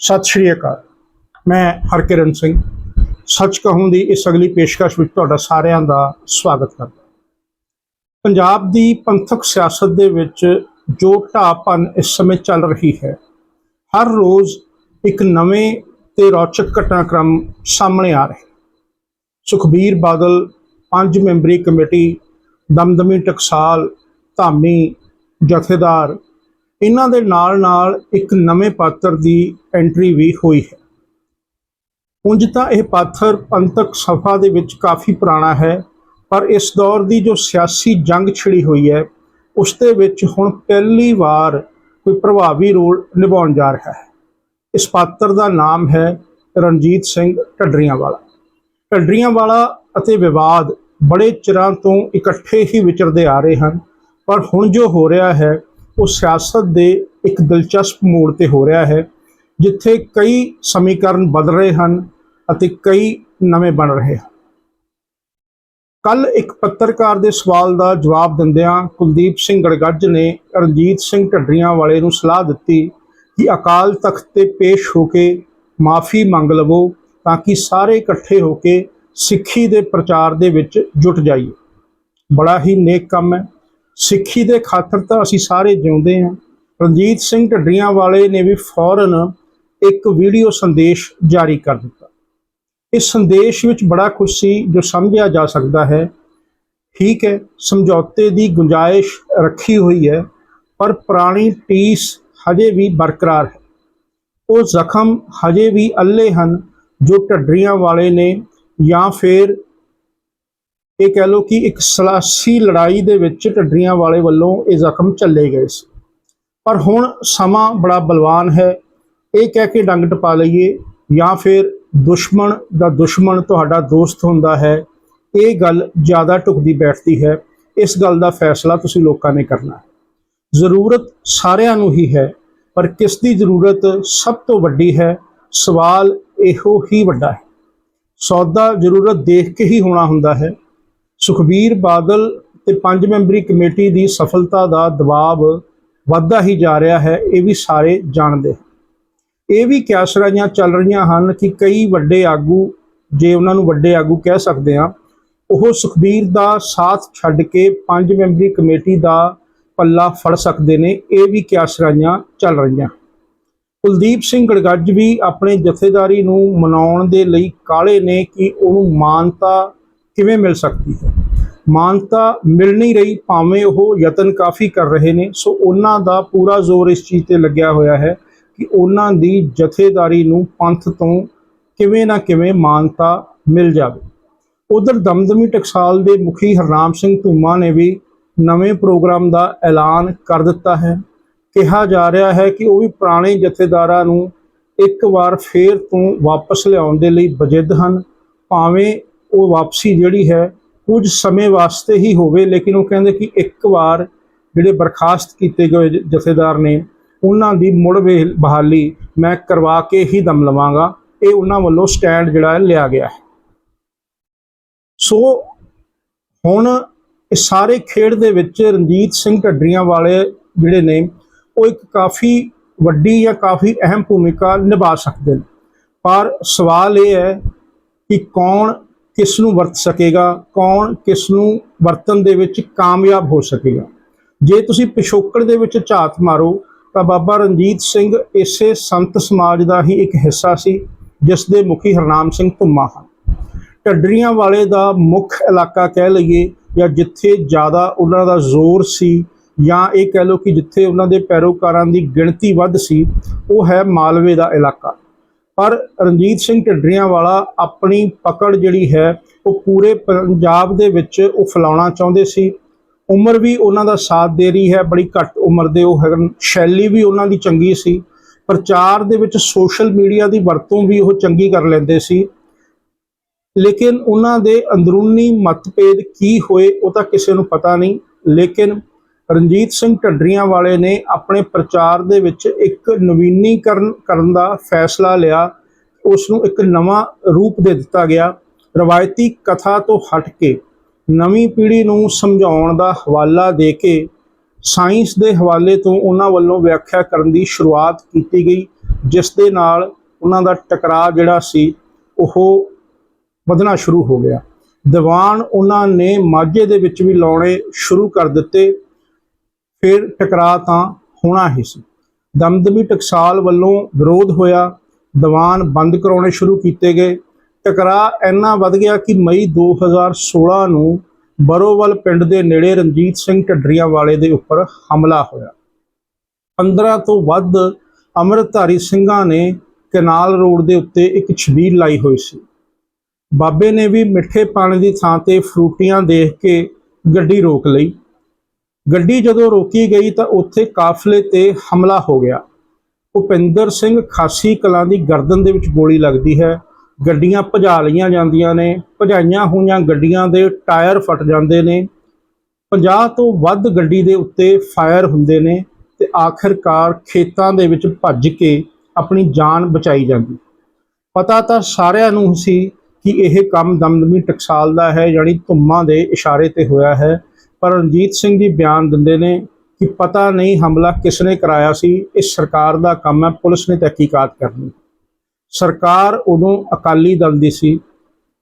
ਸਤਿ ਸ਼੍ਰੀ ਅਕਾਲ। ਮੈਂ ਹਰਕਿਰਨ ਸਿੰਘ। ਸੱਚ ਕਹੂੰ ਦੀ ਇਸ ਅਗਲੀ ਪੇਸ਼ਕਸ਼ ਵਿੱਚ ਤੁਹਾਡਾ ਸਾਰਿਆਂ ਦਾ ਸਵਾਗਤ ਕਰਦਾ ਪੰਜਾਬ ਦੀ ਪੰਥਕ ਸਿਆਸਤ ਦੇ ਵਿੱਚ ਜੋ ਢਾਪਨ ਇਸ ਸਮੇਂ ਚੱਲ ਰਹੀ ਹੈ, ਹਰ ਰੋਜ਼ ਇੱਕ ਨਵੇਂ ਤੇ ਰੌਚਕ ਘਟਨਾਕ੍ਰਮ ਸਾਹਮਣੇ ਆ ਰਹੇ ਸੁਖਬੀਰ ਬਾਦਲ, ਪੰਜ ਮੈਂਬਰੀ ਕਮੇਟੀ, ਦਮਦਮੀ ਟਕਸਾਲ, ਧਾਮੀ ਜਥੇਦਾਰ ਇਹਨਾਂ ਦੇ ਨਾਲ ਨਾਲ ਇੱਕ ਨਵੇਂ ਪਾਤਰ ਦੀ ਐਂਟਰੀ ਵੀ ਹੋਈ ਹੈ। ਉਂਝ ਤਾਂ ਇਹ ਪਾਤਰ ਪੰਥਕ ਸਫਾ ਦੇ ਵਿੱਚ ਕਾਫੀ ਪੁਰਾਣਾ ਹੈ, ਪਰ ਇਸ ਦੌਰ ਦੀ ਜੋ ਸਿਆਸੀ ਜੰਗ ਛਿੜੀ ਹੋਈ ਹੈ, ਉਸ ਦੇ ਵਿੱਚ ਹੁਣ ਪਹਿਲੀ ਵਾਰ ਕੋਈ ਪ੍ਰਭਾਵੀ ਰੋਲ ਨਿਭਾਉਣ ਜਾ ਰਿਹਾ ਹੈ। ਇਸ ਪਾਤਰ ਦਾ ਨਾਮ ਹੈ ਰਣਜੀਤ ਸਿੰਘ ਢੱਡਰੀਆਂਵਾਲਾ। ਢੱਡਰੀਆਂਵਾਲਾ ਅਤੇ ਵਿਵਾਦ ਬੜੇ ਚਿਰਾਂ ਤੋਂ ਇਕੱਠੇ ਹੀ ਵਿਚਰਦੇ ਆ ਰਹੇ ਹਨ, ਪਰ ਹੁਣ ਜੋ ਹੋ ਰਿਹਾ ਹੈ ਉਹ ਸਿਆਸਤ ਦੇ ਇੱਕ ਦਿਲਚਸਪ ਮੋੜ ਤੇ ਹੋ ਰਿਹਾ ਹੈ, ਜਿੱਥੇ ਕਈ ਸਮੀਕਰਨ ਬਦਲ ਰਹੇ ਹਨ ਅਤੇ ਕਈ ਨਵੇਂ ਬਣ ਰਹੇ ਹਨ। ਕੱਲ ਇੱਕ ਪੱਤਰਕਾਰ ਦੇ ਸਵਾਲ ਦਾ ਜਵਾਬ ਦਿੰਦਿਆਂ ਕੁਲਦੀਪ ਸਿੰਘ ਗੜਗੱਜ ਨੇ ਰਣਜੀਤ ਸਿੰਘ ਢੱਡਰੀਆਂ ਵਾਲੇ ਨੂੰ ਸਲਾਹ ਦਿੱਤੀ ਕਿ ਅਕਾਲ ਤਖਤ ਤੇ ਪੇਸ਼ ਹੋ ਕੇ ਮਾਫੀ ਮੰਗ ਲਵੋ ਤਾਂ ਕਿ ਸਾਰੇ ਇਕੱਠੇ ਹੋ ਕੇ ਸਿੱਖੀ ਦੇ ਪ੍ਰਚਾਰ ਦੇ ਵਿੱਚ ਜੁਟ ਜਾਈਏ। ਬੜਾ ਹੀ ਨੇਕ ਕੰਮ ਹੈ। ਸਿੱਖੀ ਦੇ ਖਾਤਰ ਤਾਂ ਅਸੀਂ ਸਾਰੇ ਜਿਉਂਦੇ ਹਾਂ। ਰਣਜੀਤ ਸਿੰਘ ਢੱਡਰੀਆਂ ਵਾਲੇ ਨੇ ਵੀ ਫੌਰਨ ਇੱਕ ਵੀਡੀਓ ਸੰਦੇਸ਼ ਜਾਰੀ ਕਰ ਦਿੱਤਾ। ਇਸ ਸੰਦੇਸ਼ ਵਿੱਚ ਬੜਾ ਕੁਝ ਸੀ ਜੋ ਸਮਝਿਆ ਜਾ ਸਕਦਾ ਹੈ। ਠੀਕ ਹੈ, ਸਮਝੌਤੇ ਦੀ ਗੁੰਜਾਇਸ਼ ਰੱਖੀ ਹੋਈ ਹੈ, ਪਰ ਪੁਰਾਣੀ ਟੀਸ ਹਜੇ ਵੀ ਬਰਕਰਾਰ ਹੈ। ਉਹ ਜ਼ਖਮ ਹਜੇ ਵੀ ਅੱਲੇ ਹਨ ਜੋ ਢੱਡਰੀਆਂ ਵਾਲੇ ਨੇ ਜਾਂ ਫਿਰ ਇਹ ਕਹਿ ਲਓ ਕਿ ਇੱਕ ਸਲਾਸੀ ਲੜਾਈ ਦੇ ਵਿੱਚ ਢੱਡਰੀਆਂ ਵਾਲੇ ਵੱਲੋਂ ਇਹ ਜ਼ਖਮ ਚੱਲੇ ਗਏ ਸੀ। ਪਰ ਹੁਣ ਸਮਾਂ ਬੜਾ ਬਲਵਾਨ ਹੈ। ਇਹ ਕਹਿ ਕੇ ਡੰਗ ਟਪਾ ਲਈਏ ਜਾਂ ਫਿਰ ਦੁਸ਼ਮਣ ਦਾ ਦੁਸ਼ਮਣ ਤੁਹਾਡਾ ਦੋਸਤ ਹੁੰਦਾ ਹੈ। ਇਹ ਗੱਲ ਜ਼ਿਆਦਾ ਢੁਕਦੀ ਬੈਠਦੀ ਹੈ। ਇਸ ਗੱਲ ਦਾ ਫੈਸਲਾ ਤੁਸੀਂ ਲੋਕਾਂ ਨੇ ਕਰਨਾ ਹੈ। ਜ਼ਰੂਰਤ ਸਾਰਿਆਂ ਨੂੰ ਹੀ ਹੈ, ਪਰ ਕਿਸ ਦੀ ਜ਼ਰੂਰਤ ਸਭ ਤੋਂ ਵੱਡੀ ਹੈ? ਸਵਾਲ ਇਹੋ ਹੀ ਵੱਡਾ ਹੈ। ਸੌਦਾ ਜ਼ਰੂਰਤ ਦੇਖ ਕੇ ਹੀ ਹੋਣਾ ਹੁੰਦਾ ਹੈ। ਸੁਖਬੀਰ ਬਾਦਲ ਤੇ ਪੰਜ ਮੈਂਬਰੀ ਕਮੇਟੀ ਦੀ ਸਫਲਤਾ ਦਾ ਦਬਾਅ ਵੱਧਦਾ ਹੀ ਜਾ ਰਿਹਾ ਹੈ, ਇਹ ਵੀ ਸਾਰੇ ਜਾਣਦੇ ਹਨ। ਇਹ ਵੀ ਕਿਆਸਰਾਈਆਂ ਚੱਲ ਰਹੀਆਂ ਹਨ ਕਿ ਕਈ ਵੱਡੇ ਆਗੂ, ਜੇ ਉਹਨਾਂ ਨੂੰ ਵੱਡੇ ਆਗੂ ਕਹਿ ਸਕਦੇ ਆ ਉਹ ਸੁਖਬੀਰ ਦਾ ਸਾਥ ਛੱਡ ਕੇ ਪੰਜ ਮੈਂਬਰੀ ਕਮੇਟੀ ਦਾ ਪੱਲਾ ਫੜ ਸਕਦੇ ਨੇ, ਇਹ ਵੀ ਕਿਆਸਰਾਈਆਂ ਚੱਲ ਰਹੀਆਂ ਕੁਲਦੀਪ ਸਿੰਘ ਗੜਗੱਜ ਵੀ ਆਪਣੇ ਜਥੇਦਾਰੀ ਨੂੰ ਮਨਾਉਣ ਦੇ ਲਈ ਕਾਲੇ ਨੇ ਕਿ ਉਹਨੂੰ ਮਾਨਤਾ ਕਿਵੇਂ ਮਿਲ ਸਕਦੀ ਹੈ? ਮਾਨਤਾ ਮਿਲ ਨਹੀਂ ਰਹੀ, ਭਾਵੇਂ ਉਹ ਯਤਨ ਕਾਫੀ ਕਰ ਰਹੇ ਨੇ, ਸੋ ਉਹਨਾਂ ਦਾ ਪੂਰਾ ਜ਼ੋਰ ਇਸ ਚੀਜ਼ ਤੇ ਲੱਗਿਆ ਹੋਇਆ ਹੈ ਕਿ ਉਹਨਾਂ ਦੀ ਜਥੇਦਾਰੀ ਨੂੰ ਪੰਥ ਤੋਂ ਕਿਵੇਂ ਨਾ ਕਿਵੇਂ ਮਾਨਤਾ ਮਿਲ ਜਾਵੇ। ਉਧਰ ਦਮਦਮੀ ਟਕਸਾਲ ਦੇ ਮੁਖੀ ਹਰਨਾਮ ਸਿੰਘ ਧੂਮਾ ਨੇ ਵੀ ਨਵੇਂ ਪ੍ਰੋਗਰਾਮ ਦਾ ਐਲਾਨ ਕਰ ਦਿੱਤਾ ਹੈ। ਕਿਹਾ ਜਾ ਰਿਹਾ ਹੈ ਕਿ ਉਹ ਵੀ ਪੁਰਾਣੇ ਜਥੇਦਾਰਾਂ ਨੂੰ ਇੱਕ ਵਾਰ ਫੇਰ ਤੋਂ ਵਾਪਸ ਲਿਆਉਣ ਦੇ ਲਈ ਬਜਿੱਦ ਹਨ। ਭਾਵੇਂ ਉਹ ਵਾਪਸੀ ਜਿਹੜੀ ਹੈ ਕੁਝ ਸਮੇਂ ਵਾਸਤੇ ਹੀ ਹੋਵੇ, ਲੇਕਿਨ ਉਹ ਕਹਿੰਦੇ ਕਿ ਇੱਕ ਵਾਰ ਜਿਹੜੇ ਬਰਖਾਸਤ ਕੀਤੇ ਗਏ ਜਥੇਦਾਰ ਨੇ, ਉਹਨਾਂ ਦੀ ਮੁੜ ਵੇ- ਬਹਾਲੀ ਮੈਂ ਕਰਵਾ ਕੇ ਹੀ ਦਮ ਲਵਾਂਗਾ। ਇਹ ਉਹਨਾਂ ਵੱਲੋਂ ਸਟੈਂਡ ਜਿਹੜਾ ਲਿਆ ਗਿਆ ਹੈ। ਸੋ ਹੁਣ ਇਹ ਸਾਰੇ ਖੇਡ ਦੇ ਵਿੱਚ ਰਣਜੀਤ ਸਿੰਘ ਢੱਡਰੀਆਂ ਵਾਲੇ ਜਿਹੜੇ ਨੇ, ਉਹ ਇੱਕ ਕਾਫੀ ਵੱਡੀ ਜਾਂ ਕਾਫੀ ਅਹਿਮ ਭੂਮਿਕਾ ਨਿਭਾ ਸਕਦੇ ਨੇ। ਪਰ ਸਵਾਲ ਇਹ ਹੈ ਕਿ ਕੌਣ ਕਿਸ ਨੂੰ ਵਰਤ ਸਕੇਗਾ? ਕੌਣ ਕਿਸ ਨੂੰ ਵਰਤਨ ਦੇ ਵਿੱਚ ਕਾਮਯਾਬ ਹੋ ਸਕੇਗਾ? ਜੇ ਤੁਸੀਂ ਪਿਛੋਕੜ ਦੇ ਵਿੱਚ ਝਾਤ ਮਾਰੋ, ਤਾਂ ਬਾਬਾ ਰਣਜੀਤ ਸਿੰਘ ਇਸੇ ਸੰਤ ਸਮਾਜ ਦਾ ਹੀ ਇੱਕ ਹਿੱਸਾ ਸੀ ਜਿਸ ਦੇ ਮੁਖੀ ਹਰਨਾਮ ਸਿੰਘ ਧੁੰਮਾ ਹਨ। ਟੱਡਰੀਆਂ ਵਾਲੇ ਦਾ ਮੁੱਖ ਇਲਾਕਾ ਕਹਿ ਲਈਏ, ਜਾਂ ਜਿੱਥੇ ਜ਼ਿਆਦਾ ਉਹਨਾਂ ਦਾ ਜ਼ੋਰ ਸੀ, ਜਾਂ ਇਹ ਕਹਿ ਲਓ ਕਿ ਜਿੱਥੇ ਉਹਨਾਂ ਦੇ ਪੈਰੋਕਾਰਾਂ ਦੀ ਗਿਣਤੀ ਵੱਧ ਸੀ, ਉਹ ਹੈ ਮਾਲਵੇ ਦਾ ਇਲਾਕਾ। ਪਰ ਰਣਜੀਤ ਸਿੰਘ ਢਿੱਡਰੀਆਂ ਵਾਲਾ ਆਪਣੀ ਪਕੜ ਜਿਹੜੀ ਹੈ, ਉਹ ਪੂਰੇ ਪੰਜਾਬ ਦੇ ਵਿੱਚ ਉਹ ਫੈਲਾਉਣਾ ਚਾਹੁੰਦੇ ਸੀ। ਉਮਰ ਵੀ ਉਹਨਾਂ ਦਾ ਸਾਥ ਦੇ ਰਹੀ ਹੈ, ਬੜੀ ਘੱਟ ਉਮਰ ਦੇ ਉਹ ਹਨ ਸ਼ੈਲੀ ਵੀ ਉਹਨਾਂ ਦੀ ਚੰਗੀ ਸੀ। ਪ੍ਰਚਾਰ ਦੇ ਵਿੱਚ ਸੋਸ਼ਲ ਮੀਡੀਆ ਦੀ ਵਰਤੋਂ ਵੀ ਉਹ ਚੰਗੀ ਕਰ ਲੈਂਦੇ ਸੀ। ਲੇਕਿਨ ਉਹਨਾਂ ਦੇ ਅੰਦਰੂਨੀ ਮਤਭੇਦ ਕੀ ਹੋਏ, ਉਹ ਤਾਂ ਕਿਸੇ ਨੂੰ ਪਤਾ ਨਹੀਂ। ਲੇਕਿਨ ਰਣਜੀਤ ਸਿੰਘ ਢੱਡਰੀਆਂ ਵਾਲੇ ਨੇ ਆਪਣੇ ਪ੍ਰਚਾਰ ਦੇ ਵਿੱਚ ਇੱਕ ਨਵੀਨੀਕਰਨ ਕਰਨ ਦਾ ਫੈਸਲਾ ਲਿਆ। ਉਸ ਨੂੰ ਇੱਕ ਨਵਾਂ ਰੂਪ ਦੇ ਦਿੱਤਾ ਗਿਆ। ਰਵਾਇਤੀ ਕਥਾ ਤੋਂ ਹਟ ਕੇ ਨਵੀਂ ਪੀੜ੍ਹੀ ਨੂੰ ਸਮਝਾਉਣ ਦਾ ਹਵਾਲਾ ਦੇ ਕੇ ਸਾਇੰਸ ਦੇ ਹਵਾਲੇ ਤੋਂ ਉਹਨਾਂ ਵੱਲੋਂ ਵਿਆਖਿਆ ਕਰਨ ਦੀ ਸ਼ੁਰੂਆਤ ਕੀਤੀ ਗਈ, ਜਿਸ ਦੇ ਨਾਲ ਉਹਨਾਂ ਦਾ ਟਕਰਾਅ ਜਿਹੜਾ ਸੀ, ਉਹ ਵਧਣਾ ਸ਼ੁਰੂ ਹੋ ਗਿਆ। ਦੀਵਾਨ ਉਹਨਾਂ ਨੇ ਮਾਝੇ ਦੇ ਵਿੱਚ ਵੀ ਲਾਉਣੇ ਸ਼ੁਰੂ ਕਰ ਦਿੱਤੇ। ਫਿਰ ਟਕਰਾਅ ਤਾਂ ਹੋਣਾ ਹੀ ਸੀ। ਦਮਦਮੀ ਟਕਸਾਲ ਵੱਲੋਂ ਵਿਰੋਧ ਹੋਇਆ। ਦੀਵਾਨ ਬੰਦ ਕਰਾਉਣੇ ਸ਼ੁਰੂ ਕੀਤੇ ਗਏ। ਟਕਰਾਅ ਇੰਨਾ ਵੱਧ ਗਿਆ ਕਿ ਮਈ 2016 ਨੂੰ ਬਰੋਵਲ ਪਿੰਡ ਦੇ ਨੇੜੇ ਰਣਜੀਤ ਸਿੰਘ ਢੱਡਰੀਆਂ ਵਾਲੇ ਦੇ ਉੱਪਰ ਹਮਲਾ ਹੋਇਆ। 15 ਤੋਂ ਵੱਧ ਅੰਮ੍ਰਿਤਧਾਰੀ ਸਿੰਘਾਂ ਨੇ ਕਨਾਲ ਰੋਡ ਦੇ ਉੱਤੇ ਇੱਕ ਛਬੀਲ ਲਾਈ ਹੋਈ ਸੀ। ਬਾਬੇ ਨੇ ਵੀ ਮਿੱਠੇ ਪਾਣੀ ਦੀ ਥਾਂ ਤੇ ਫਰੂਟੀਆਂ ਦੇਖ ਕੇ ਗੱਡੀ ਰੋਕ ਲਈ। ਗੱਡੀ ਜਦੋਂ ਰੋਕੀ ਗਈ ਤਾਂ ਉੱਥੇ ਕਾਫਲੇ ਤੇ ਹਮਲਾ ਹੋ ਗਿਆ। ਭੁਪਿੰਦਰ ਸਿੰਘ ਖਾਸੀ ਕਲਾਂ ਦੀ ਗਰਦਨ ਦੇ ਵਿੱਚ ਗੋਲੀ ਲੱਗਦੀ ਹੈ। ਗੱਡੀਆਂ ਭਜਾ ਲਈਆਂ ਜਾਂਦੀਆਂ ਨੇ। ਭਜਾਈਆਂ ਹੋਈਆਂ ਗੱਡੀਆਂ ਦੇ ਟਾਇਰ ਫਟ ਜਾਂਦੇ ਨੇ। 50 ਤੋਂ ਵੱਧ ਗੱਡੀ ਦੇ ਉੱਤੇ ਫਾਇਰ ਹੁੰਦੇ ਨੇ ਤੇ ਆਖਿਰਕਾਰ ਖੇਤਾਂ ਦੇ ਵਿੱਚ ਭੱਜ ਕੇ ਆਪਣੀ ਜਾਨ ਬਚਾਈ ਜਾਂਦੀ। ਪਤਾ ਤਾਂ ਸਾਰਿਆਂ ਨੂੰ ਸੀ ਕਿ ਇਹ ਕੰਮ ਦਮਦਮੀ ਟਕਸਾਲ ਦਾ ਹੈ, ਯਾਨੀ ਧੁੰਮਾਂ ਦੇ ਇਸ਼ਾਰੇ ਤੇ ਹੋਇਆ ਹੈ। ਪਰ ਰਣਜੀਤ ਸਿੰਘ ਜੀ ਬਿਆਨ ਦਿੰਦੇ ਨੇ ਕਿ ਪਤਾ ਨਹੀਂ ਹਮਲਾ ਕਿਸ ਨੇ ਕਰਾਇਆ ਸੀ, ਇਹ ਸਰਕਾਰ ਦਾ ਕੰਮ ਹੈ, ਪੁਲਿਸ ਨੇ ਤਹਿਕੀਕਾਤ ਕਰਨੀ। ਸਰਕਾਰ ਉਦੋਂ ਅਕਾਲੀ ਦਲ ਦੀ ਸੀ,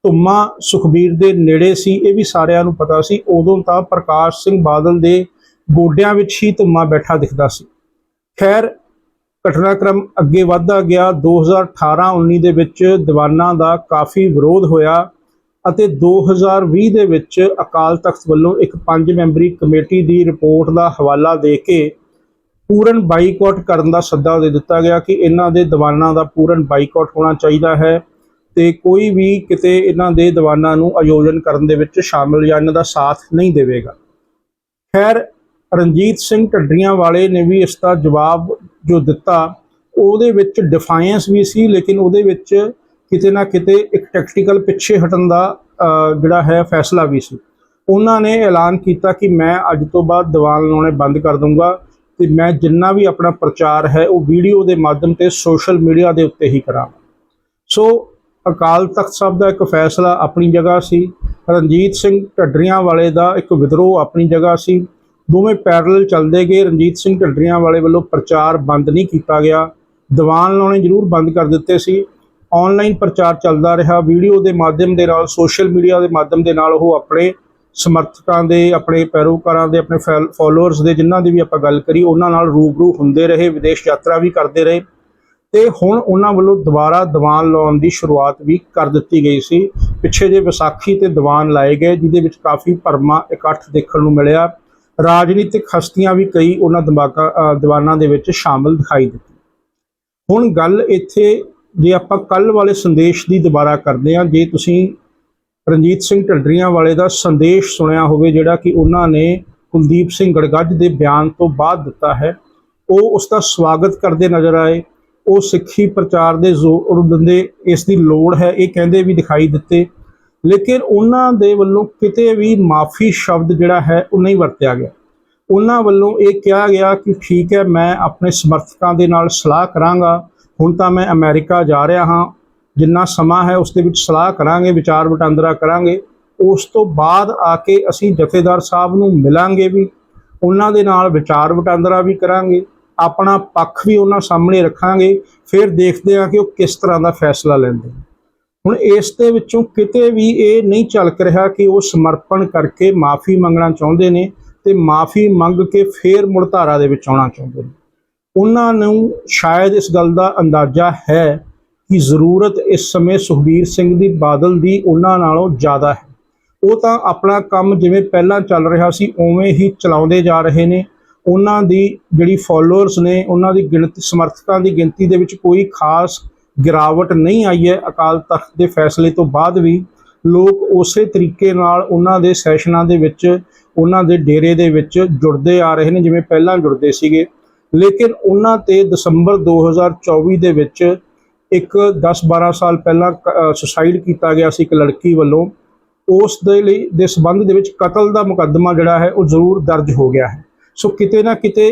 ਧੁੰਮਾ ਸੁਖਬੀਰ ਦੇ ਨੇੜੇ ਸੀ, ਇਹ ਵੀ ਸਾਰਿਆਂ ਨੂੰ ਪਤਾ ਸੀ, ਉਦੋਂ ਤਾਂ ਪ੍ਰਕਾਸ਼ ਸਿੰਘ ਬਾਦਲ ਦੇ ਗੋਡਿਆਂ ਵਿੱਚ ਹੀ ਧੁੰਮਾ ਬੈਠਾ ਦਿਖਦਾ ਸੀ। ਖੈਰ, ਘਟਨਾਕ੍ਰਮ ਅੱਗੇ ਵਧਦਾ ਗਿਆ 2018-19 ਦੇ ਵਿੱਚ ਦੀਵਾਨਾਂ ਦਾ ਕਾਫੀ ਵਿਰੋਧ ਹੋਇਆ। ਅਤੇ 2020 ਦੇ ਵਿੱਚ ਅਕਾਲ ਤਖਤ ਵੱਲੋਂ ਇੱਕ ਪੰਜ ਮੈਂਬਰੀ ਕਮੇਟੀ ਦੀ ਰਿਪੋਰਟ ਦਾ ਹਵਾਲਾ ਦੇ ਕੇ ਪੂਰਨ ਬਾਈਕਾਟ ਕਰਨ ਦਾ ਸੱਦਾ ਦੇ ਦਿੱਤਾ ਗਿਆ ਕਿ ਇਹਨਾਂ ਦੇ ਦੀਵਾਨਾਂ ਦਾ ਪੂਰਨ ਬਾਈਕਾਟ ਹੋਣਾ ਚਾਹੀਦਾ ਹੈ ਤੇ ਕੋਈ ਵੀ ਕਿਤੇ ਇਹਨਾਂ ਦੇ ਦੀਵਾਨਾਂ ਨੂੰ ਆਯੋਜਨ ਕਰਨ ਦੇ ਵਿੱਚ ਸ਼ਾਮਿਲ ਜਾਂ ਇਹਨਾਂ ਦਾ ਸਾਥ ਨਹੀਂ ਦੇਵੇਗਾ। ਖੈਰ, ਰਣਜੀਤ ਸਿੰਘ ਢੱਡਰੀਆਂ ਵਾਲੇ ਨੇ ਵੀ ਇਸ ਦਾ ਜਵਾਬ ਜੋ ਦਿੱਤਾ, ਉਹਦੇ ਵਿੱਚ ਡਿਫਾਈਐਂਸ ਵੀ ਸੀ, ਲੇਕਿਨ ਉਹਦੇ ਵਿੱਚ ਕਿਤੇ ਨਾ ਕਿਤੇ ਇੱਕ ਟੈਕਟੀਕਲ ਪਿੱਛੇ ਹਟਣ ਦਾ ਜਿਹੜਾ ਹੈ ਫੈਸਲਾ ਵੀ ਸੀ। ਉਹਨਾਂ ਨੇ ਐਲਾਨ ਕੀਤਾ ਕਿ ਮੈਂ ਅੱਜ ਤੋਂ ਬਾਅਦ ਦੀਵਾਨ ਲਾਉਣੇ ਬੰਦ ਕਰ ਦੂੰਗਾ ਤੇ ਮੈਂ ਜਿੰਨਾ ਵੀ ਆਪਣਾ ਪ੍ਰਚਾਰ ਹੈ, ਉਹ ਵੀਡੀਓ ਦੇ ਮਾਧਿਅਮ ਤੇ ਸੋਸ਼ਲ ਮੀਡੀਆ ਦੇ ਉੱਤੇ ਹੀ ਕਰਾਂਗਾ। ਸੋ, ਅਕਾਲ ਤਖਤ ਸਾਹਿਬ ਦਾ ਇੱਕ ਫੈਸਲਾ ਆਪਣੀ ਜਗ੍ਹਾ ਸੀ। ਰਣਜੀਤ ਸਿੰਘ ਢੱਡਰੀਆਂ ਵਾਲੇ ਦਾ ਇੱਕ ਵਿਦਰੋਹ ਆਪਣੀ ਜਗ੍ਹਾ ਸੀ। ਦੋਵੇਂ ਪੈਰਲਲ ਚੱਲਦੇ ਗਏ। ਰਣਜੀਤ ਸਿੰਘ ਢੱਡਰੀਆਂ ਵਾਲੇ ਵੱਲੋਂ ਪ੍ਰਚਾਰ ਬੰਦ ਨਹੀਂ ਕੀਤਾ ਗਿਆ। ਦੀਵਾਨ ਲਾਉਣੇ ਜ਼ਰੂਰ ਬੰਦ ਕਰ ਦਿੱਤੇ ਸੀ। ਆਨਲਾਈਨ ਪ੍ਰਚਾਰ ਚੱਲਦਾ ਰਿਹਾ। ਵੀਡੀਓ ਦੇ ਮਾਧਿਅਮ ਦੇ ਨਾਲ ਸੋਸ਼ਲ ਮੀਡੀਆ ਦੇ ਮਾਧਿਅਮ ਦੇ ਨਾਲ ਉਹ ਆਪਣੇ ਸਮਰਥਕਾਂ ਦੇ, ਆਪਣੇ ਪੈਰੋਕਾਰਾਂ ਦੇ, ਆਪਣੇ ਫਾਲੋਅਰਸ ਦੇ, ਜਿਨ੍ਹਾਂ ਦੀ ਵੀ ਆਪਾਂ ਗੱਲ ਕਰੀ, ਉਹਨਾਂ ਨਾਲ ਰੂਬਰੂ ਹੁੰਦੇ ਰਹੇ, ਵਿਦੇਸ਼ ਯਾਤਰਾ ਵੀ ਕਰਦੇ ਰਹੇ। ਤੇ ਹੁਣ ਉਹਨਾਂ ਵੱਲੋਂ ਦੁਬਾਰਾ ਦੀਵਾਨ ਲਾਉਣ ਦੀ ਸ਼ੁਰੂਆਤ ਵੀ ਕਰ ਦਿੱਤੀ ਗਈ ਸੀ। ਪਿੱਛੇ ਜੇ ਵਿਸਾਖੀ ਤੇ ਦੀਵਾਨ ਲਾਏ ਗਏ, ਜਿਹਦੇ ਵਿੱਚ ਕਾਫੀ ਭਰਮਾ ਇਕੱਠ ਦੇਖਣ ਨੂੰ ਮਿਲਿਆ। ਰਾਜਨੀਤਿਕ ਹਸਤੀਆਂ ਵੀ ਕਈ ਉਹਨਾਂ ਦਿਮਾਗਾ ਦੀਵਾਨਾਂ ਦੇ ਵਿੱਚ ਸ਼ਾਮਲ ਦਿਖਾਈ ਦਿੱਤੀ। ਹੁਣ ਗੱਲ ਇੱਥੇ ਜੇ ਆਪਾਂ ਕੱਲ ਵਾਲੇ ਸੰਦੇਸ਼ ਦੀ ਦੁਬਾਰਾ ਕਰਦੇ ਹਾਂ, ਜੇ ਤੁਸੀਂ ਰਣਜੀਤ ਸਿੰਘ ਢੱਡਰੀਆਂ ਵਾਲੇ ਦਾ ਸੰਦੇਸ਼ ਸੁਣਿਆ ਹੋਵੇ, ਜਿਹੜਾ ਕਿ ਉਹਨਾਂ ਨੇ ਕੁਲਦੀਪ ਸਿੰਘ ਗੜਗੱਜ ਦੇ ਬਿਆਨ ਤੋਂ ਬਾਅਦ ਦਿੱਤਾ ਹੈ, ਉਹ ਉਸ ਦਾ ਸਵਾਗਤ ਕਰਦੇ ਨਜ਼ਰ ਆਏ, ਉਹ ਸਿੱਖੀ ਪ੍ਰਚਾਰ ਦੇ ਜ਼ੋਰ ਦਿੰਦੇ ਇਸ ਦੀ ਲੋੜ ਹੈ, ਇਹ ਕਹਿੰਦੇ ਵੀ ਦਿਖਾਈ ਦਿੱਤੇ, ਲੇਕਿਨ ਉਹਨਾਂ ਦੇ ਵੱਲੋਂ ਕਿਤੇ ਵੀ ਮਾਫੀ ਸ਼ਬਦ ਜਿਹੜਾ ਹੈ, ਉਹ ਨਹੀਂ ਵਰਤਿਆ ਗਿਆ। ਉਹਨਾਂ ਵੱਲੋਂ ਇਹ ਕਿਹਾ ਗਿਆ ਕਿ ਠੀਕ ਹੈ, ਮੈਂ ਆਪਣੇ ਸਮਰਥਕਾਂ ਦੇ ਨਾਲ ਸਲਾਹ ਕਰਾਂਗਾ ਹੁਣ ਤਾਂ ਮੈਂ ਅਮਰੀਕਾ ਜਾ ਰਿਹਾ ਹਾਂ, ਜਿੰਨਾ ਸਮਾਂ ਹੈ ਉਸ ਦੇ ਵਿੱਚ ਸਲਾਹ ਕਰਾਂਗੇ, ਵਿਚਾਰ ਵਟਾਂਦਰਾ ਕਰਾਂਗੇ। ਉਸ ਤੋਂ ਬਾਅਦ ਆ ਕੇ ਅਸੀਂ ਜਥੇਦਾਰ ਸਾਹਿਬ ਨੂੰ ਮਿਲਾਂਗੇ ਵੀ, ਉਹਨਾਂ ਦੇ ਨਾਲ ਵਿਚਾਰ ਵਟਾਂਦਰਾ ਵੀ ਕਰਾਂਗੇ, ਆਪਣਾ ਪੱਖ ਵੀ ਉਹਨਾਂ ਸਾਹਮਣੇ ਰੱਖਾਂਗੇ, ਫਿਰ ਦੇਖਦੇ ਹਾਂ ਕਿ ਉਹ ਕਿਸ ਤਰ੍ਹਾਂ ਦਾ ਫੈਸਲਾ ਲੈਂਦੇ ਹੁਣ ਇਸ ਦੇ ਵਿੱਚੋਂ ਕਿਤੇ ਵੀ ਇਹ ਨਹੀਂ ਝਲਕ ਰਿਹਾ ਕਿ ਉਹ ਸਮਰਪਣ ਕਰਕੇ ਮਾਫੀ ਮੰਗਣਾ ਚਾਹੁੰਦੇ ਨੇ ਤੇ ਮਾਫੀ ਮੰਗ ਕੇ ਫੇਰ ਮੁੜਧਾਰਾ ਦੇ ਵਿੱਚ ਆਉਣਾ ਚਾਹੁੰਦੇ ਨੇ। ਉਹਨਾਂ ਨੂੰ ਸ਼ਾਇਦ ਇਸ ਗੱਲ ਦਾ ਅੰਦਾਜ਼ਾ ਹੈ ਕਿ ਜ਼ਰੂਰਤ ਇਸ ਸਮੇਂ ਸੁਖਬੀਰ ਸਿੰਘ ਦੀ ਬਾਦਲ ਦੀ ਉਹਨਾਂ ਨਾਲੋਂ ਜ਼ਿਆਦਾ ਹੈ। ਉਹ ਤਾਂ ਆਪਣਾ ਕੰਮ ਜਿਵੇਂ ਪਹਿਲਾਂ ਚੱਲ ਰਿਹਾ ਸੀ, ਉਵੇਂ ਹੀ ਚਲਾਉਂਦੇ ਜਾ ਰਹੇ ਨੇ। ਉਹਨਾਂ ਦੀ ਜਿਹੜੀ ਫਾਲੋਅਰਸ ਨੇ, ਉਹਨਾਂ ਦੀ ਗਿਣਤੀ, ਸਮਰਥਕਾਂ ਦੀ ਗਿਣਤੀ ਦੇ ਵਿੱਚ ਕੋਈ ਖਾਸ ਗਿਰਾਵਟ ਨਹੀਂ ਆਈ ਹੈ। ਅਕਾਲ ਤਖਤ ਦੇ ਫੈਸਲੇ ਤੋਂ ਬਾਅਦ ਵੀ ਲੋਕ ਉਸੇ ਤਰੀਕੇ ਨਾਲ ਉਹਨਾਂ ਦੇ ਸੈਸ਼ਨਾਂ ਦੇ ਵਿੱਚ, ਉਹਨਾਂ ਦੇ ਡੇਰੇ ਦੇ ਵਿੱਚ ਜੁੜਦੇ ਆ ਰਹੇ ਨੇ, ਜਿਵੇਂ ਪਹਿਲਾਂ ਜੁੜਦੇ ਸੀਗੇ। ਲੇਕਿਨ ਉਹਨਾਂ ਤੇ ਦਸੰਬਰ 2024 ਦੇ ਵਿੱਚ ਇੱਕ 10-12 ਸਾਲ ਪਹਿਲਾਂ ਸੁਸਾਈਡ ਕੀਤਾ ਗਿਆ ਸੀ ਇੱਕ ਲੜਕੀ ਵੱਲੋਂ, ਉਸ ਦੇ ਲਈ, ਦੇ ਸਬੰਧ ਦੇ ਵਿੱਚ ਕਤਲ ਦਾ ਮੁਕੱਦਮਾ ਜਿਹੜਾ ਹੈ, ਉਹ ਜ਼ਰੂਰ ਦਰਜ ਹੋ ਗਿਆ ਹੈ। ਸੋ ਕਿਤੇ ਨਾ ਕਿਤੇ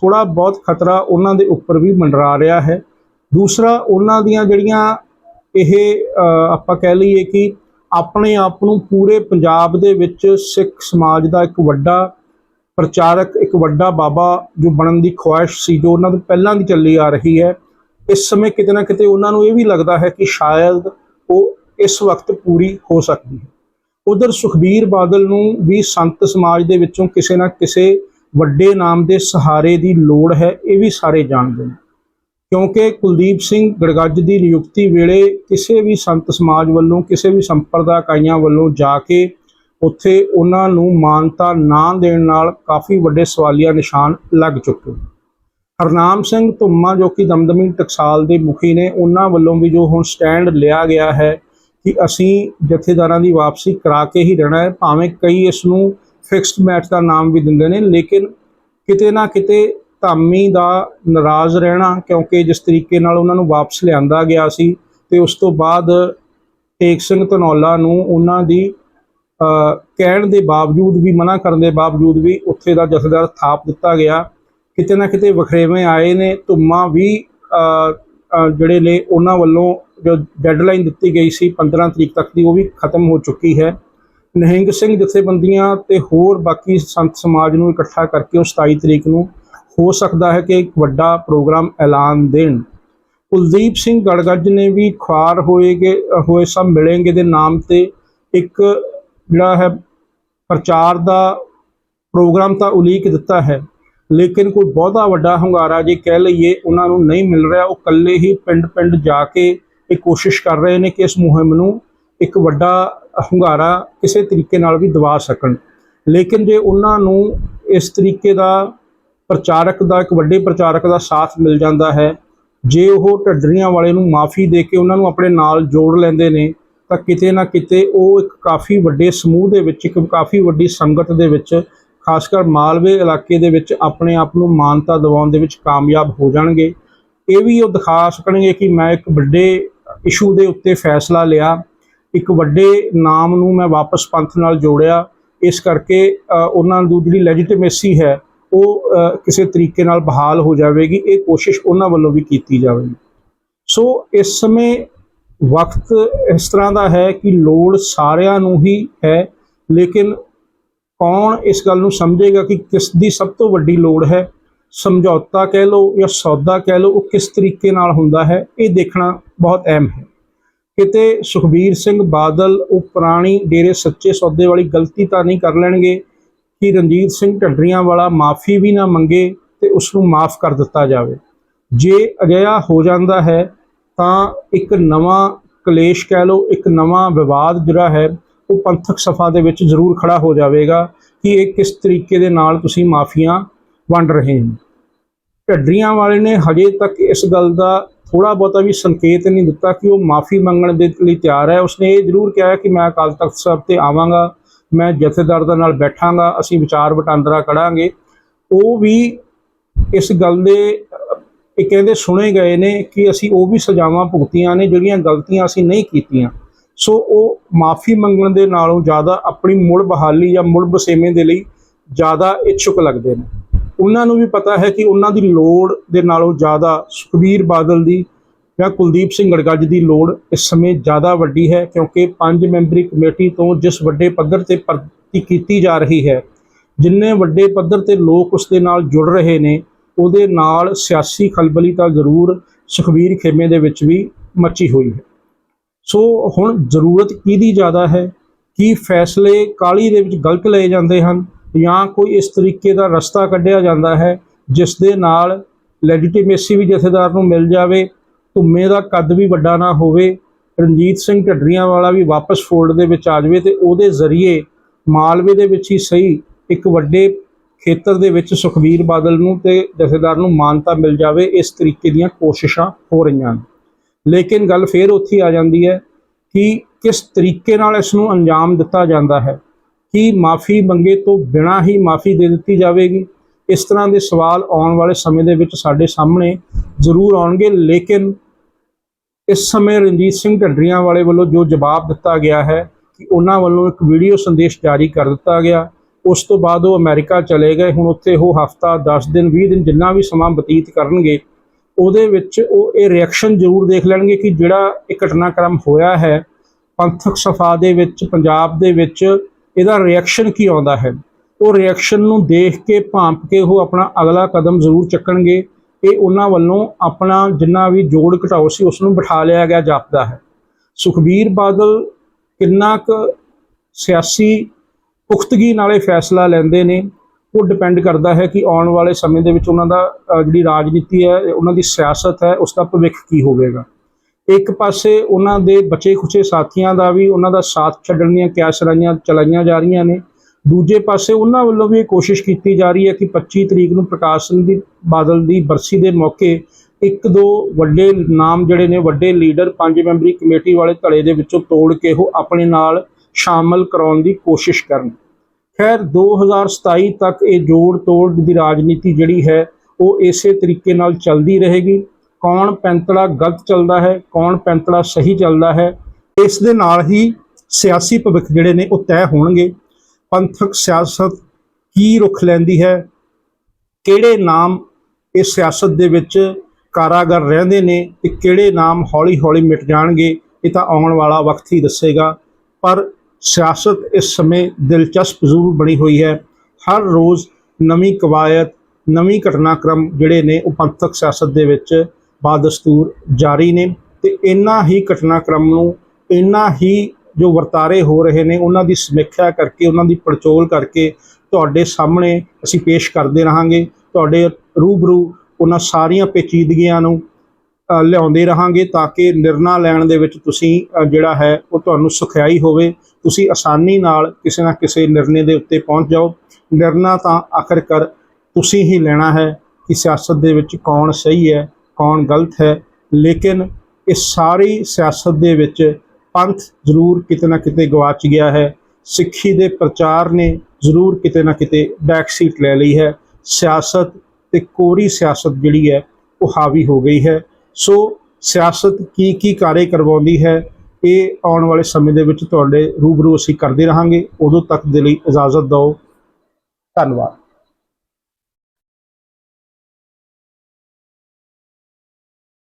ਥੋੜਾ ਬਹੁਤ ਖਤਰਾ ਉਹਨਾਂ ਦੇ ਉੱਪਰ ਵੀ ਮੰਡਰਾ ਰਿਹਾ ਹੈ। ਦੂਸਰਾ, ਉਹਨਾਂ ਦੀਆਂ ਜਿਹੜੀਆਂ ਇਹ ਆਪਾਂ ਕਹਿ ਲਈਏ ਕਿ ਆਪਣੇ ਆਪ ਨੂੰ ਪੂਰੇ ਪੰਜਾਬ ਦੇ ਵਿੱਚ ਸਿੱਖ ਸਮਾਜ ਦਾ ਇੱਕ ਵੱਡਾ ਪ੍ਰਚਾਰਕ ਇੱਕ ਵੱਡਾ ਬਾਬਾ ਜੋ ਬਣਨ ਦੀ ਖੁਆਇਸ਼ ਸੀ, ਜੋ ਉਹਨਾਂ ਤੋਂ ਪਹਿਲਾਂ ਦੀ ਚੱਲੀ ਆ ਰਹੀ ਹੈ, ਇਸ ਸਮੇਂ ਕਿਤੇ ਨਾ ਕਿਤੇ ਉਹਨਾਂ ਨੂੰ ਇਹ ਵੀ ਲੱਗਦਾ ਹੈ ਕਿ ਸ਼ਾਇਦ ਉਹ ਇਸ ਵਕਤ ਪੂਰੀ ਹੋ ਸਕਦੀ ਹੈ। ਉਧਰ ਸੁਖਬੀਰ ਬਾਦਲ ਨੂੰ ਵੀ ਸੰਤ ਸਮਾਜ ਦੇ ਵਿੱਚੋਂ ਕਿਸੇ ਨਾ ਕਿਸੇ ਵੱਡੇ ਨਾਮ ਦੇ ਸਹਾਰੇ ਦੀ ਲੋੜ ਹੈ, ਇਹ ਵੀ ਸਾਰੇ ਜਾਣਦੇ ਨੇ। ਕਿਉਂਕਿ ਕੁਲਦੀਪ ਸਿੰਘ ਗੜਗੱਜ ਦੀ ਨਿਯੁਕਤੀ ਵੇਲੇ ਕਿਸੇ ਵੀ ਸੰਤ ਸਮਾਜ ਵੱਲੋਂ, ਕਿਸੇ ਵੀ ਸੰਪਰਦਾ ਇਕਾਈਆਂ ਵੱਲੋਂ ਜਾ ਕੇ ਉੱਥੇ ਉਹਨਾਂ ਨੂੰ ਮਾਨਤਾ ਨਾ ਦੇਣ ਨਾਲ ਕਾਫੀ ਵੱਡੇ ਸਵਾਲੀਆ ਨਿਸ਼ਾਨ ਲੱਗ ਚੁੱਕੇ ਹਰਨਾਮ ਸਿੰਘ ਧੁੰਮਾ, ਜੋ ਕਿ ਦਮਦਮੀ ਟਕਸਾਲ ਦੇ ਮੁਖੀ ਨੇ, ਉਹਨਾਂ ਵੱਲੋਂ ਵੀ ਜੋ ਹੁਣ ਸਟੈਂਡ ਲਿਆ ਗਿਆ ਹੈ ਕਿ ਅਸੀਂ ਜਥੇਦਾਰਾਂ ਦੀ ਵਾਪਸੀ ਕਰਾ ਕੇ ਹੀ ਰਹਿਣਾ ਹੈ, ਭਾਵੇਂ ਕਈ ਇਸ ਨੂੰ ਫਿਕਸਡ ਮੈਚ ਦਾ ਨਾਮ ਵੀ ਦਿੰਦੇ ਨੇ, ਲੇਕਿਨ ਕਿਤੇ ਨਾ ਕਿਤੇ ਧਾਮੀ ਦਾ ਨਾਰਾਜ਼ ਰਹਿਣਾ, ਕਿਉਂਕਿ ਜਿਸ ਤਰੀਕੇ ਨਾਲ ਉਹਨਾਂ ਨੂੰ ਵਾਪਸ ਲਿਆਂਦਾ ਗਿਆ ਸੀ ਤੇ ਉਸ ਤੋਂ ਬਾਅਦ ਟੇਕ ਸਿੰਘ ਧਨੌਲਾ ਨੂੰ ਉਹਨਾਂ ਦੀ ਕਹਿਣ ਦੇ ਬਾਵਜੂਦ ਵੀ, ਮਨਾ ਕਰਨ ਦੇ ਬਾਵਜੂਦ ਵੀ ਉੱਥੇ ਦਾ ਜਥੇਦਾਰ ਥਾਪ ਦਿੱਤਾ ਗਿਆ। ਕਿਤੇ ਨਾ ਕਿਤੇ ਵਖਰੇਵੇਂ ਆਏ ਨੇ, ਧੁੰਮਾਂ ਵੀ ਜਿਹੜੇ ਨੇ ਉਹਨਾਂ ਵੱਲੋਂ ਜੋ ਡੈਡਲਾਈਨ ਦਿੱਤੀ ਗਈ ਸੀ 15 ਤਰੀਕ ਤੱਕ ਦੀ, ਉਹ ਵੀ ਖਤਮ ਹੋ ਚੁੱਕੀ ਹੈ। ਨਹਿੰਗ ਸਿੰਘ ਜਥੇਬੰਦੀਆਂ ਤੇ ਹੋਰ ਬਾਕੀ ਸੰਤ ਸਮਾਜ ਨੂੰ ਇਕੱਠਾ ਕਰਕੇ ਉਹ 27 ਤਰੀਕ ਨੂੰ ਹੋ ਸਕਦਾ ਹੈ ਕਿ ਇੱਕ ਵੱਡਾ ਪ੍ਰੋਗਰਾਮ ਐਲਾਨ ਦੇਣ। ਕੁਲਦੀਪ ਸਿੰਘ ਗੜਗੱਜ ਨੇ ਵੀ ਖੁਆਰ ਹੋਏਗੇ, ਹੋਏ ਸਭ ਮਿਲेंगे ਦੇ ਨਾਮ ਤੇ ਇੱਕ ਜਿਹੜਾ ਹੈ, ਪ੍ਰਚਾਰ ਦਾ ਪ੍ਰੋਗਰਾਮ ਤਾਂ ਉਲੀਕ ਦਿੱਤਾ ਹੈ, ਲੇਕਿਨ ਕੋਈ ਬਹੁਤਾ ਵੱਡਾ ਹੁੰਗਾਰਾ ਜੇ ਕਹਿ ਲਈਏ, ਉਹਨਾਂ ਨੂੰ ਨਹੀਂ ਮਿਲ ਰਿਹਾ। ਉਹ ਇਕੱਲੇ ਹੀ ਪਿੰਡ-ਪਿੰਡ ਜਾ ਕੇ ਇਹ ਕੋਸ਼ਿਸ਼ ਕਰ ਰਹੇ ਨੇ ਕਿ ਇਸ ਮੁਹਿੰਮ ਨੂੰ ਇੱਕ ਵੱਡਾ ਹੁੰਗਾਰਾ ਕਿਸੇ ਤਰੀਕੇ ਨਾਲ ਵੀ ਦਵਾ ਸਕਣ। ਲੇਕਿਨ ਜੇ ਉਹਨਾਂ ਨੂੰ ਇਸ ਤਰੀਕੇ ਦਾ ਪ੍ਰਚਾਰਕ ਦਾ, ਇੱਕ ਵੱਡੇ ਪ੍ਰਚਾਰਕ ਦਾ ਸਾਥ ਮਿਲ ਜਾਂਦਾ ਹੈ, ਜੇ ਉਹ ਢੱਡਰੀਆਂ ਵਾਲੇ ਨੂੰ ਮਾਫੀ ਦੇ ਕੇ ਉਹਨਾਂ ਨੂੰ ਆਪਣੇ ਨਾਲ ਜੋੜ ਲੈਂਦੇ ਨੇ ਤਾਂ ਕਿਤੇ ਨਾ ਕਿਤੇ ਉਹ ਇੱਕ ਕਾਫੀ ਵੱਡੇ ਸਮੂਹ ਦੇ ਵਿੱਚ, ਇੱਕ ਕਾਫੀ ਵੱਡੀ ਸੰਗਤ ਦੇ ਵਿੱਚ, ਖਾਸ ਕਰ ਮਾਲਵੇ ਇਲਾਕੇ ਦੇ ਵਿੱਚ ਆਪਣੇ ਆਪ ਨੂੰ ਮਾਨਤਾ ਦਿਵਾਉਣ ਦੇ ਵਿੱਚ ਕਾਮਯਾਬ ਹੋ ਜਾਣਗੇ। ਇਹ ਵੀ ਉਹ ਦਿਖਾ ਸਕਣਗੇ ਕਿ ਮੈਂ ਇੱਕ ਵੱਡੇ ਇਸ਼ੂ ਦੇ ਉੱਤੇ ਫੈਸਲਾ ਲਿਆ। ਇੱਕ ਵੱਡੇ ਨਾਮ ਨੂੰ ਮੈਂ ਵਾਪਸ ਪੰਥ ਨਾਲ ਜੋੜਿਆ। ਇਸ ਕਰਕੇ ਉਹਨਾਂ ਦੀ ਜਿਹੜੀ ਲੈਜੀਟੀਮੇਸੀ ਹੈ, ਉਹ ਕਿਸੇ ਤਰੀਕੇ ਨਾਲ ਬਹਾਲ ਹੋ ਜਾਵੇਗੀ। ਇਹ ਕੋਸ਼ਿਸ਼ ਉਹਨਾਂ ਵੱਲੋਂ ਵੀ ਕੀਤੀ ਜਾਵੇਗੀ। ਸੋ ਇਸ ਸਮੇਂ ਵਕਤ ਇਸ ਤਰ੍ਹਾਂ ਦਾ ਹੈ ਕਿ ਲੋੜ ਸਾਰਿਆਂ ਨੂੰ ਹੀ ਹੈ, ਲੇਕਿਨ ਕੌਣ ਇਸ ਗੱਲ ਨੂੰ ਸਮਝੇਗਾ ਕਿ ਕਿਸ ਦੀ ਸਭ ਤੋਂ ਵੱਡੀ ਲੋੜ ਹੈ? ਸਮਝੌਤਾ ਕਹਿ ਲਓ ਜਾਂ ਸੌਦਾ ਕਹਿ ਲਓ, ਉਹ ਕਿਸ ਤਰੀਕੇ ਨਾਲ ਹੁੰਦਾ ਹੈ? ਇਹ ਦੇਖਣਾ ਬਹੁਤ ਅਹਿਮ ਹੈ। ਕਿਤੇ ਸੁਖਬੀਰ ਸਿੰਘ ਬਾਦਲ, ਉਹ ਪੁਰਾਣੀ ਡੇਰੇ ਸੱਚੇ ਸੌਦੇ ਵਾਲੀ ਗਲਤੀ ਤਾਂ ਨਹੀਂ ਕਰ ਲੈਣਗੇ ਕਿ ਰਣਜੀਤ ਸਿੰਘ ਢੱਡਰੀਆਂ ਵਾਲਾ ਮਾਫੀ ਵੀ ਨਾ ਮੰਗੇ ਤੇ ਉਸ ਨੂੰ ਮਾਫ ਕਰ ਦਿੱਤਾ ਜਾਵੇ। ਜੇ ਅਜਿਹਾ ਹੋ ਜਾਂਦਾ ਹੈ ਤਾਂ ਇੱਕ ਨਵਾਂ ਕਲੇਸ਼ ਕਹਿ ਲਓ, ਇੱਕ ਨਵਾਂ ਵਿਵਾਦ ਜਿਹੜਾ ਹੈ, ਉਹ ਪੰਥਕ ਸਫਾ ਦੇ ਵਿੱਚ ਜ਼ਰੂਰ ਖੜਾ ਹੋ ਜਾਵੇਗਾ ਕਿ ਇਹ ਕਿਸ ਤਰੀਕੇ ਦੇ ਨਾਲ ਤੁਸੀਂ ਮਾਫੀਆਂ ਵੰਡ ਰਹੇ ਹੋ। ਢੱਡਰੀਆਂ ਵਾਲੇ ਨੇ ਹਜੇ ਤੱਕ ਇਸ ਗੱਲ ਦਾ ਥੋੜਾ ਬਹੁਤਾ ਵੀ ਸੰਕੇਤ ਨਹੀਂ ਦਿੱਤਾ ਕਿ ਉਹ ਮਾਫੀ ਮੰਗਣ ਦੇ ਲਈ ਤਿਆਰ ਹੈ। ਉਸਨੇ ਇਹ ਜ਼ਰੂਰ ਕਿਹਾ ਕਿ ਮੈਂ ਅਕਾਲ ਤਖਤ ਸਾਹਿਬ ਤੇ ਆਵਾਂਗਾ, ਮੈਂ ਜਥੇਦਾਰ ਦੇ ਨਾਲ ਬੈਠਾਂਗਾ, ਅਸੀਂ ਵਿਚਾਰ ਵਟਾਂਦਰਾ ਕਰਾਂਗੇ। ਉਹ ਵੀ ਇਸ ਗੱਲ ਦੇ ਇਹ ਕਹਿੰਦੇ ਸੁਣੇ ਗਏ ਨੇ ਕਿ ਅਸੀਂ ਉਹ ਵੀ ਸਜ਼ਾਵਾਂ ਭੁਗਤੀਆਂ ਨੇ ਜਿਹੜੀਆਂ ਗਲਤੀਆਂ ਅਸੀਂ ਨਹੀਂ ਕੀਤੀਆਂ। ਸੋ ਉਹ ਮਾਫੀ ਮੰਗਣ ਦੇ ਨਾਲੋਂ ਜ਼ਿਆਦਾ ਆਪਣੀ ਮੁੜ ਬਹਾਲੀ ਜਾਂ ਮੁੜ ਬਸੇਵੇਂ ਦੇ ਲਈ ਜ਼ਿਆਦਾ ਇੱਛੁਕ ਲੱਗਦੇ ਨੇ। ਉਹਨਾਂ ਨੂੰ ਵੀ ਪਤਾ ਹੈ ਕਿ ਉਹਨਾਂ ਦੀ ਲੋੜ ਦੇ ਨਾਲੋਂ ਜ਼ਿਆਦਾ ਸੁਖਬੀਰ ਬਾਦਲ ਦੀ ਜਾਂ ਕੁਲਦੀਪ ਸਿੰਘ ਗੜਗੱਜ ਦੀ ਲੋੜ ਇਸ ਸਮੇਂ ਜ਼ਿਆਦਾ ਵੱਡੀ ਹੈ ਕਿਉਂਕਿ ਪੰਜ ਮੈਂਬਰੀ ਕਮੇਟੀ ਤੋਂ ਜਿਸ ਵੱਡੇ ਪੱਧਰ ਤੇ ਭਰਤੀ ਕੀਤੀ ਜਾ ਰਹੀ ਹੈ, ਜਿੰਨੇ ਵੱਡੇ ਪੱਧਰ ਤੇ ਲੋਕ ਉਸ ਦੇ ਨਾਲ ਜੁੜ ਰਹੇ ਨੇ ਉਹਦੇ ਨਾਲ ਸਿਆਸੀ ਖਲਬਲੀ ਤਾਂ ਜ਼ਰੂਰ ਸੁਖਬੀਰ ਖੇਮੇ ਦੇ ਵਿੱਚ ਵੀ ਮੱਚੀ ਹੋਈ ਹੈ। ਸੋ ਹੁਣ ਜ਼ਰੂਰਤ ਕਿਹਦੀ ਜ਼ਿਆਦਾ ਹੈ? ਕੀ ਫੈਸਲੇ ਕਾਲੀ ਦੇ ਵਿੱਚ ਗਲਤ ਲਏ ਜਾਂਦੇ ਹਨ ਜਾਂ ਕੋਈ ਇਸ ਤਰੀਕੇ ਦਾ ਰਸਤਾ ਕੱਢਿਆ ਜਾਂਦਾ ਹੈ ਜਿਸ ਦੇ ਨਾਲ ਲੈਜੀਟੀਮੇਸੀ ਵੀ ਜਥੇਦਾਰ ਨੂੰ ਮਿਲ ਜਾਵੇ, ਧੁੰਮੇ ਦਾ ਕੱਦ ਵੀ ਵੱਡਾ ਨਾ ਹੋਵੇ, ਰਣਜੀਤ ਸਿੰਘ ਢੱਡਰੀਆਂ ਵਾਲਾ ਵੀ ਵਾਪਸ ਫੋਲਡ ਦੇ ਵਿੱਚ ਆ ਜਾਵੇ ਤੇ ਉਹਦੇ ਜ਼ਰੀਏ ਮਾਲਵੇ ਦੇ ਵਿੱਚ ਹੀ ਸਹੀ ਇੱਕ ਵੱਡੇ ਖੇਤਰ ਦੇ ਵਿੱਚ ਸੁਖਬੀਰ ਬਾਦਲ ਨੂੰ ਤੇ ਜਥੇਦਾਰ ਨੂੰ ਮਾਨਤਾ ਮਿਲ ਜਾਵੇ, ਇਸ ਤਰੀਕੇ ਦੀਆਂ ਕੋਸ਼ਿਸ਼ਾਂ ਹੋ ਰਹੀਆਂ ਨੇ ਲੇਕਿਨ ਗੱਲ ਫੇਰ ਉੱਥੇ ਆ ਜਾਂਦੀ ਹੈ ਕਿ ਕਿਸ ਤਰੀਕੇ ਨਾਲ ਇਸ ਨੂੰ ਅੰਜਾਮ ਦਿੱਤਾ ਜਾਂਦਾ ਹੈ, ਕਿ ਮਾਫੀ ਮੰਗੇ ਤੋਂ ਬਿਨਾਂ ਹੀ ਮਾਫੀ ਦੇ ਦਿੱਤੀ ਜਾਵੇਗੀ। ਇਸ ਤਰ੍ਹਾਂ ਦੇ ਸਵਾਲ ਆਉਣ ਵਾਲੇ ਸਮੇਂ ਦੇ ਵਿੱਚ ਸਾਡੇ ਸਾਹਮਣੇ ਜ਼ਰੂਰ ਆਉਣਗੇ, ਲੇਕਿਨ ਇਸ ਸਮੇਂ ਰਣਜੀਤ ਸਿੰਘ ਢੱਡਰੀਆਂ ਵਾਲੇ ਵੱਲੋਂ ਜੋ ਜਵਾਬ ਦਿੱਤਾ ਗਿਆ ਹੈ ਕਿ ਉਹਨਾਂ ਵੱਲੋਂ ਇੱਕ ਵੀਡੀਓ ਸੰਦੇਸ਼ ਜਾਰੀ ਕਰ ਦਿੱਤਾ ਗਿਆ। ਉਸ ਤੋਂ ਬਾਅਦ ਉਹ ਅਮਰੀਕਾ ਚਲੇ ਗਏ। ਹੁਣ ਉੱਥੇ ਉਹ ਹਫਤਾ 10 ਦਿਨ 20 ਦਿਨ ਜਿੰਨਾ ਵੀ ਸਮਾਂ ਬਤੀਤ ਕਰਨਗੇ, ਉਹਦੇ ਵਿੱਚ ਉਹ ਇਹ ਰਿਐਕਸ਼ਨ ਜ਼ਰੂਰ ਦੇਖ ਲੈਣਗੇ ਕਿ ਜਿਹੜਾ ਇਹ ਘਟਨਾਕ੍ਰਮ ਹੋਇਆ ਹੈ, ਪੰਥਕ ਸਫਾ ਦੇ ਵਿੱਚ, ਪੰਜਾਬ ਦੇ ਵਿੱਚ, ਇਹਦਾ ਰਿਐਕਸ਼ਨ ਕੀ ਆਉਂਦਾ ਹੈ? ਉਹ ਰਿਐਕਸ਼ਨ ਨੂੰ ਦੇਖ ਕੇ ਭਾਂਪ ਕੇ ਉਹ ਆਪਣਾ ਅਗਲਾ ਕਦਮ ਜ਼ਰੂਰ ਚੱਕਣਗੇ। ਇਹ ਉਹਨਾਂ ਵੱਲੋਂ ਆਪਣਾ ਜਿੰਨਾ ਵੀ ਜੋੜ ਘਟਾਓ ਸੀ, ਉਸ ਨੂੰ ਬਿਠਾ ਲਿਆ ਗਿਆ ਜਾਪਦਾ ਹੈ। ਸੁਖਬੀਰ ਬਾਦਲ ਕਿੰਨਾ ਕੁ ਸਿਆਸੀ ਪੁਖਤਗੀ ਨਾਲੇ ਫੈਸਲਾ ਲੈਂਦੇ ਨੇ, ਉਹ ਡਿਪੈਂਡ ਕਰਦਾ ਹੈ ਕਿ ਆਉਣ ਵਾਲੇ ਸਮੇਂ ਦੇ ਵਿੱਚ ਉਹਨਾਂ ਦਾ ਜਿਹੜੀ ਰਾਜਨੀਤੀ ਹੈ, ਉਹਨਾਂ ਦੀ ਸਿਆਸਤ ਹੈ ਉਸ ਦਾ ਭਵਿੱਖ ਕੀ ਹੋਵੇਗਾ। ਇੱਕ ਪਾਸੇ ਉਹਨਾਂ ਦੇ ਬਚੇ ਖੁਚੇ ਸਾਥੀਆਂ ਦਾ ਵੀ ਉਹਨਾਂ ਦਾ ਸਾਥ ਛੱਡਣ ਦੀਆਂ ਕਿਆਸਰਾਈਆਂ ਚਲਾਈਆਂ ਜਾ ਰਹੀਆਂ ਨੇ। ਦੂਜੇ ਪਾਸੇ ਉਹਨਾਂ ਵੱਲੋਂ ਵੀ ਇਹ ਕੋਸ਼ਿਸ਼ ਕੀਤੀ ਜਾ ਰਹੀ ਹੈ ਕਿ 25 ਤਰੀਕ ਨੂੰ ਪ੍ਰਕਾਸ਼ ਸਿੰਘ ਦੀ, ਬਾਦਲ ਦੀ ਬਰਸੀ ਦੇ ਮੌਕੇ ਇੱਕ ਦੋ ਵੱਡੇ ਨਾਮ ਜਿਹੜੇ ਨੇ, ਵੱਡੇ ਲੀਡਰ, ਪੰਜ ਮੈਂਬਰੀ ਕਮੇਟੀ ਵਾਲੇ ਧੜੇ ਦੇ ਵਿੱਚੋਂ ਤੋੜ ਕੇ ਉਹ ਆਪਣੇ ਨਾਲ ਸ਼ਾਮਲ ਕਰਾਉਣ ਦੀ ਕੋਸ਼ਿਸ਼ ਕਰਨ। ਖੈਰ 2027 ਤੱਕ ਇਹ ਜੋੜ ਤੋੜ ਦੀ ਰਾਜਨੀਤੀ ਜਿਹੜੀ ਹੈ, ਉਹ ਇਸੇ ਤਰੀਕੇ ਨਾਲ ਚੱਲਦੀ ਰਹੇਗੀ। ਕੌਣ ਪੈਂਤੜਾ ਗਲਤ ਚੱਲਦਾ ਹੈ, ਕੌਣ ਪੈਂਤੜਾ ਸਹੀ ਚੱਲਦਾ ਹੈ, ਇਸ ਦੇ ਨਾਲ ਹੀ ਸਿਆਸੀ ਭਵਿੱਖ ਜਿਹੜੇ ਨੇ, ਉਹ ਤੈਅ ਹੋਣਗੇ। ਪੰਥਕ ਸਿਆਸਤ ਕੀ ਰੁਖ ਲੈਂਦੀ ਹੈ, ਕਿਹੜੇ ਨਾਮ ਇਸ ਸਿਆਸਤ ਦੇ ਵਿੱਚ ਕਾਰਾਗਰ ਰਹਿੰਦੇ ਨੇ ਤੇ ਕਿਹੜੇ ਨਾਮ ਹੌਲੀ-ਹੌਲੀ ਮਿਟ ਜਾਣਗੇ, ਇਹ ਤਾਂ ਆਉਣ ਵਾਲਾ ਵਕਤ ਹੀ ਦੱਸੇਗਾ। ਪਰ ਸਿਆਸਤ ਇਸ ਸਮੇਂ ਦਿਲਚਸਪ ਜ਼ਰੂਰ ਬਣੀ ਹੋਈ ਹੈ। ਹਰ ਰੋਜ਼ ਨਵੀਂ ਕਵਾਇਤ ਨਵੀਂ ਘਟਨਾਕ੍ਰਮ ਜਿਹੜੇ ਨੇ ਉਹ ਪੰਥਕ ਸਿਆਸਤ ਦੇ ਵਿੱਚ ਬਾਦਸਤੂਰ ਜਾਰੀ ਨੇ ਤੇ ਇਨ੍ਹਾਂ ਹੀ ਘਟਨਾਕ੍ਰਮ ਨੂੰ ਇਨ੍ਹਾਂ ਹੀ ਜੋ ਵਰਤਾਰੇ ਹੋ ਰਹੇ ਨੇ, ਉਹਨਾਂ ਦੀ ਸਮੀਖਿਆ ਕਰਕੇ, ਉਹਨਾਂ ਦੀ ਪੜਚੋਲ ਕਰਕੇ ਤੁਹਾਡੇ ਸਾਹਮਣੇ ਅਸੀਂ ਪੇਸ਼ ਕਰਦੇ ਰਹਾਂਗੇ। ਤੁਹਾਡੇ ਰੂਬਰੂ ਉਹਨਾਂ ਸਾਰੀਆਂ ਪੇਚੀਦਗੀਆਂ ਨੂੰ ਲਿਆਉਂਦੇ ਰਹਾਂਗੇ ਤਾਂ ਕਿ ਨਿਰਣਾ ਲੈਣ ਦੇ ਵਿੱਚ ਤੁਸੀਂ ਜਿਹੜਾ ਹੈ, ਉਹ ਤੁਹਾਨੂੰ ਸੁਖਿਆਈ ਹੋਵੇ। ਤੁਸੀਂ ਆਸਾਨੀ ਨਾਲ ਕਿਸੇ ਨਾ ਕਿਸੇ ਨਿਰਣੇ ਦੇ ਉੱਤੇ ਪਹੁੰਚ ਜਾਓ। ਨਿਰਣਾ ਤਾਂ ਆਖਰਕਾਰ ਤੁਸੀਂ ਹੀ ਲੈਣਾ ਹੈ ਕਿ ਸਿਆਸਤ ਦੇ ਵਿੱਚ ਕੌਣ ਸਹੀ ਹੈ, ਕੌਣ ਗਲਤ ਹੈ। ਲੇਕਿਨ ਇਹ ਸਾਰੀ ਸਿਆਸਤ ਦੇ ਵਿੱਚ ਪੰਥ ਜ਼ਰੂਰ ਕਿਤੇ ਨਾ ਕਿਤੇ ਗਵਾਚ ਗਿਆ ਹੈ। ਸਿੱਖੀ ਦੇ ਪ੍ਰਚਾਰ ਨੇ ਜ਼ਰੂਰ ਕਿਤੇ ਨਾ ਕਿਤੇ ਬੈਕ ਸੀਟ ਲੈ ਲਈ ਹੈ। ਸਿਆਸਤ ਤੇ ਕੋਰੀ ਸਿਆਸਤ ਜਿਹੜੀ ਹੈ, ਉਹ ਹਾਵੀ ਹੋ ਗਈ ਹੈ। ਸੋ ਸਿਆਸਤ ਕੀ ਕੀ ਕਾਰੇ ਕਰਵਾਉਂਦੀ ਹੈ, ਇਹ ਆਉਣ ਵਾਲੇ ਸਮੇਂ ਦੇ ਵਿੱਚ ਤੁਹਾਡੇ ਰੂਬਰੂ ਅਸੀਂ ਕਰਦੇ ਰਹਾਂਗੇ। ਉਦੋਂ ਤੱਕ ਦੇ ਲਈ ਇਜਾਜ਼ਤ ਦਿਓ। ਧੰਨਵਾਦ।